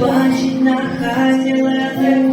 бачить на хаті леве.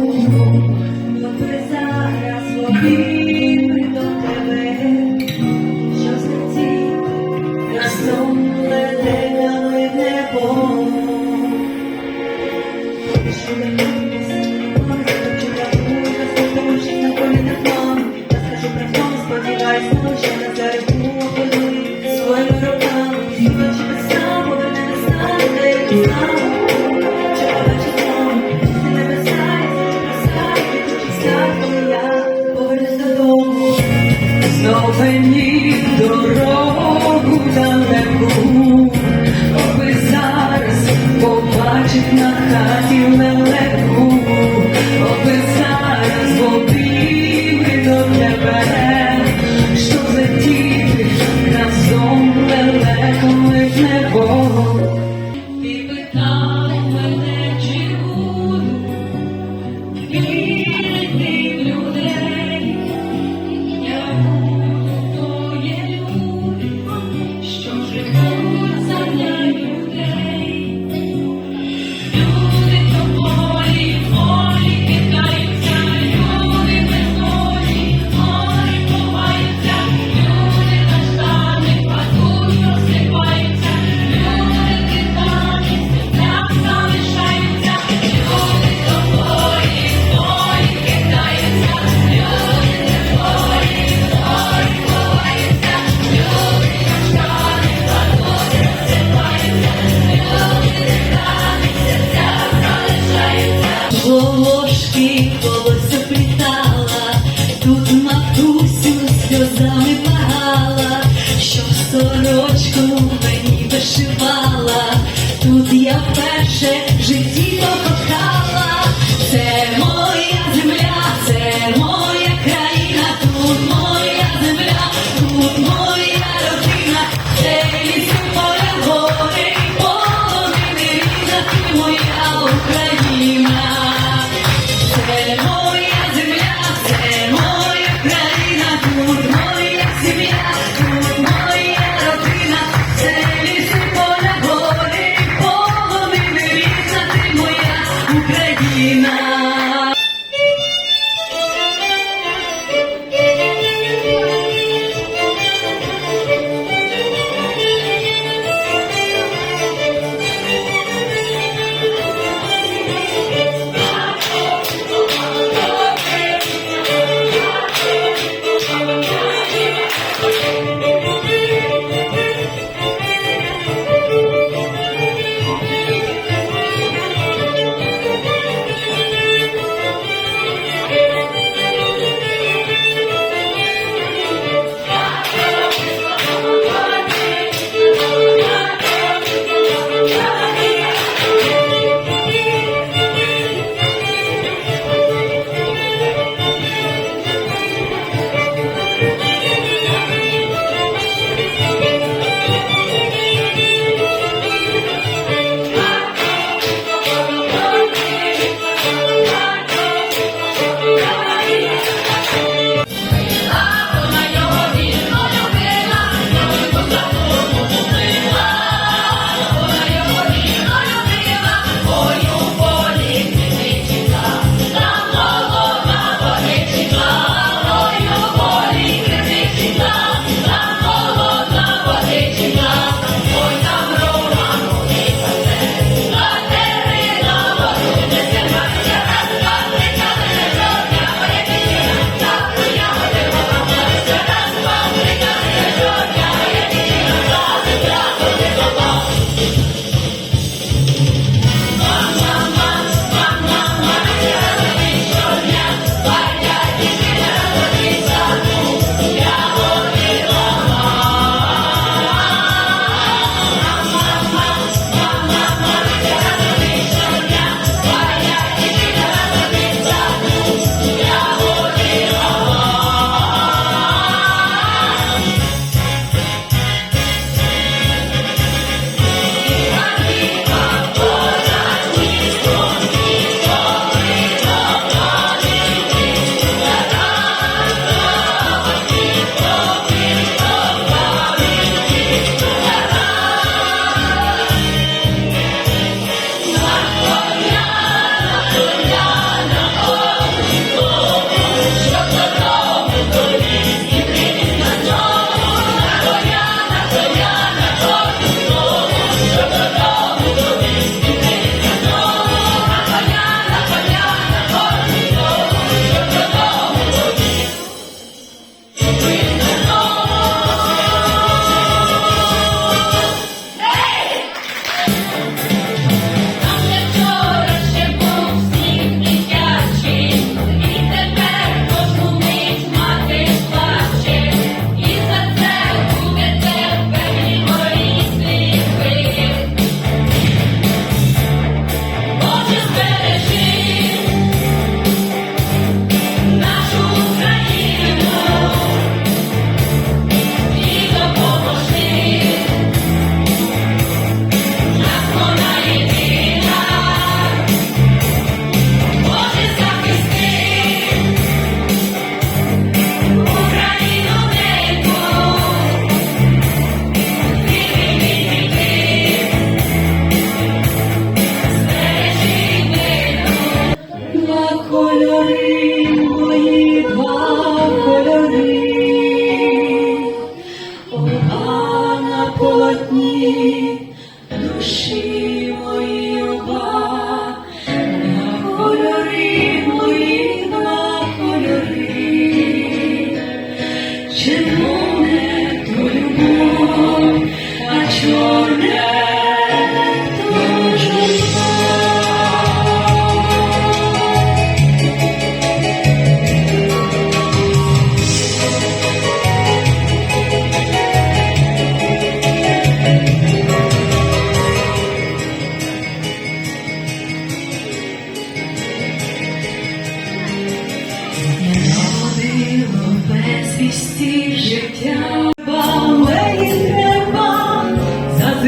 Yeah.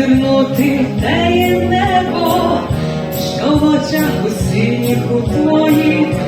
повернути теє небо, що в очах у сініх у твоїх.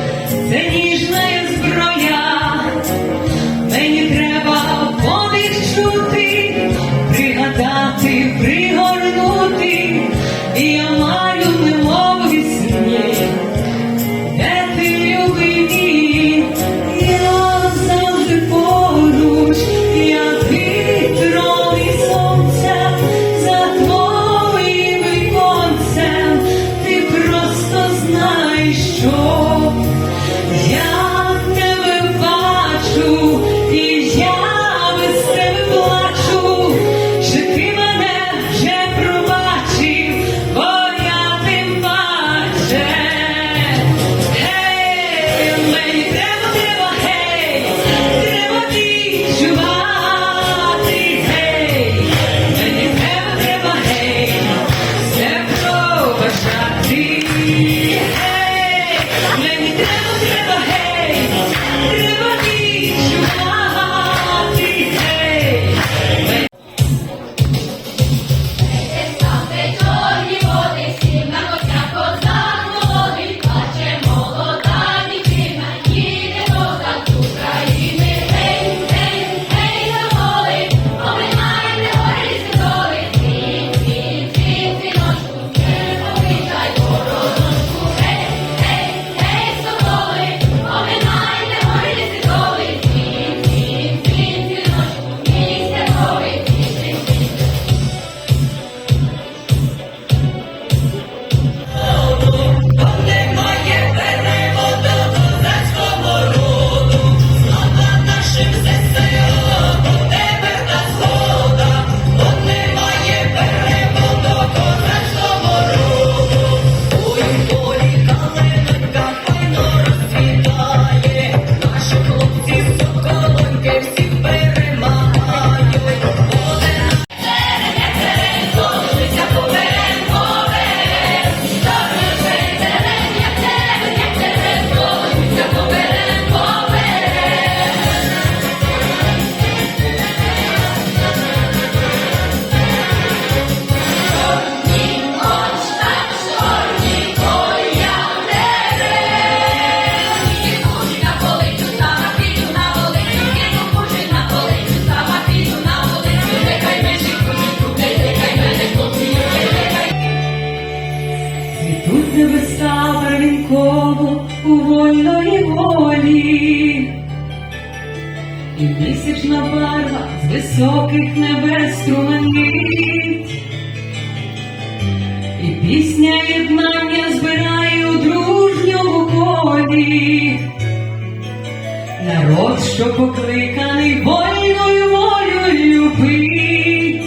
що покликаний вольною волею любить.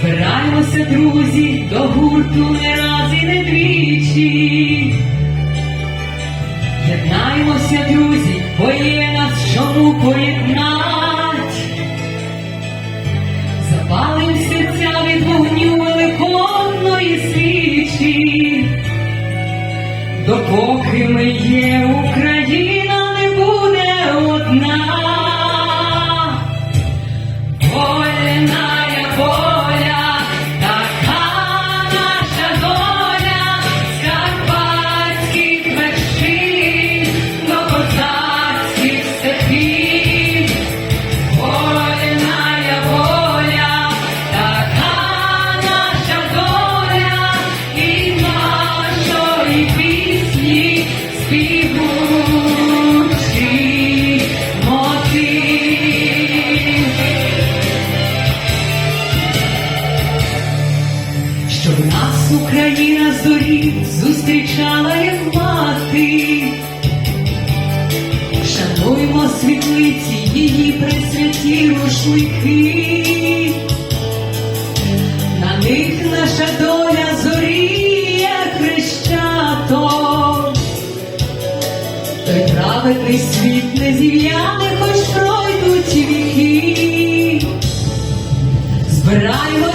Збираємося, друзі, до гурту не раз і не двічі. Єднаємося, друзі, бо є нас чому поєднать. Запалим серця від вогню великодної свічі, допоки ми є Україна. now. Праведний світ не зів'яне, хоч пройдуть віки. Збираймося,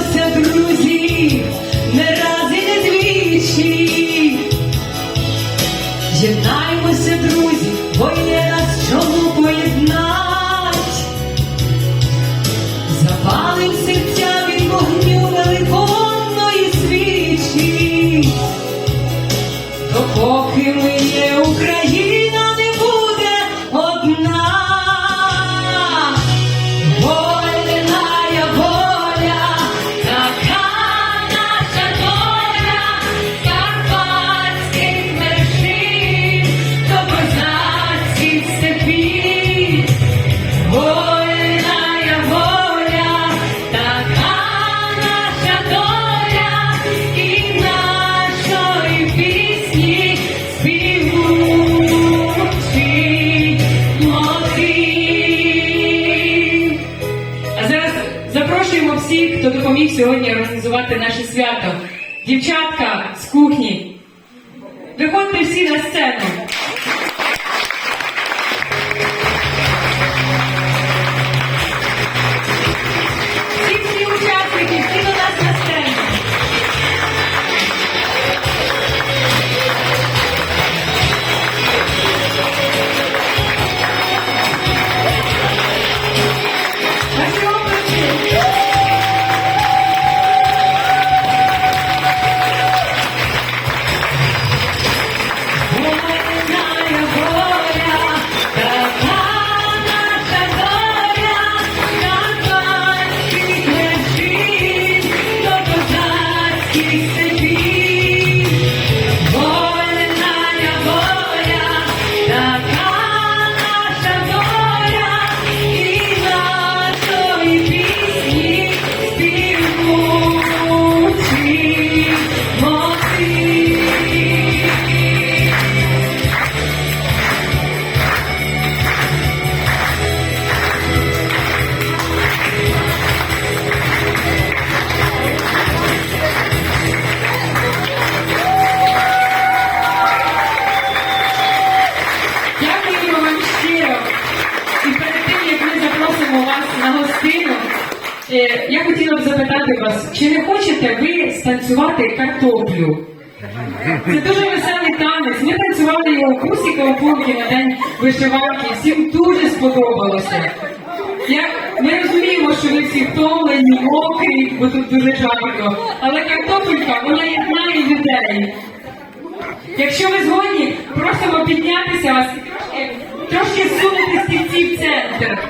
хто допоміг сьогодні організувати наше свято. Дівчатка з кухні. Виходьте всі на сцену. Запросимо вас на гостину, е, я хотіла б запитати вас, чи не хочете ви станцювати картоплю? Це дуже веселий танець. Ми танцювали його у курсі Калаповки на день вишиванки. Всім дуже сподобалося. Я, ми розуміємо, що ви всі втомлені, мокрі, бо тут дуже жарко. Але картопелька, вона єднає людей. Якщо ви згодні, просимо піднятися вас трошки, трошки сунути стільці в центр.